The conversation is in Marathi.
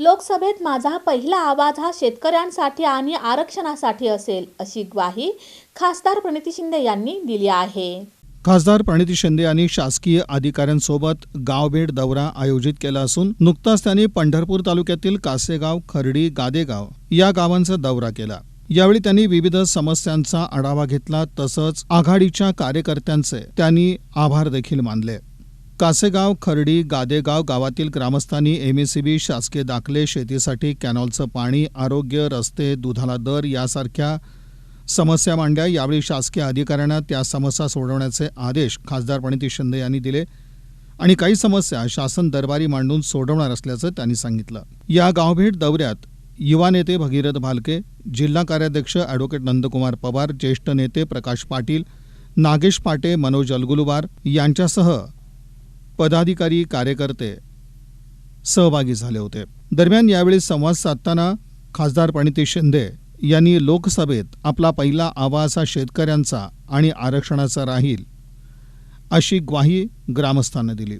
लोकसभेत माझा पहिला आवाज हा शेतकऱ्यांसाठी आणि आरक्षणासाठी असेल अशी ग्वाही खासदार प्रणिती शिंदे यांनी दिली आहे. खासदार प्रणिती शिंदे यांनी शासकीय अधिकाऱ्यांसोबत गावभेट दौरा आयोजित केला असून नुकताच त्यांनी पंढरपूर तालुक्यातील कासेगाव खर्डी गादेगाव या गावांचा दौरा केला. यावेळी त्यांनी विविध समस्यांचा आढावा घेतला तसंच आघाडीच्या कार्यकर्त्यांचे त्यांनी आभार देखील मानले. कासेगाव खर्डी गादेगाव गावातील ग्रामस्थांनी एमएसीबी शासकीय दाखले शेतीसाठी कॅनॉलचं पाणी आरोग्य रस्ते दुधाला दर यासारख्या समस्या मांडल्या. यावेळी शासकीय अधिकाऱ्यांना त्या समस्या सोडवण्याचे आदेश खासदार प्रणिती शिंदे यांनी दिले. आणि काही समस्या शासन दरबारी मांडून सोडवणार असल्याचं त्यांनी सांगितलं. या गावभेट दौऱ्यात युवा नेते भगीरथ भालके जिल्हा कार्याध्यक्ष ॲडव्होकेट नंदकुमार पवार ज्येष्ठ नेते प्रकाश पाटील नागेश पाटे मनोज अलगुलवार यांच्यासह पदाधिकारी कार्यकर्ते सहभागी झाले होते. दरम्यान यावेळी संवाद साधताना खासदार प्रणिती शिंदे यांनी लोकसभेत आपला पहिला आवाज हा शेतकऱ्यांचा आणि आरक्षणाचा राहील अशी ग्वाही ग्रामस्थांना दिली.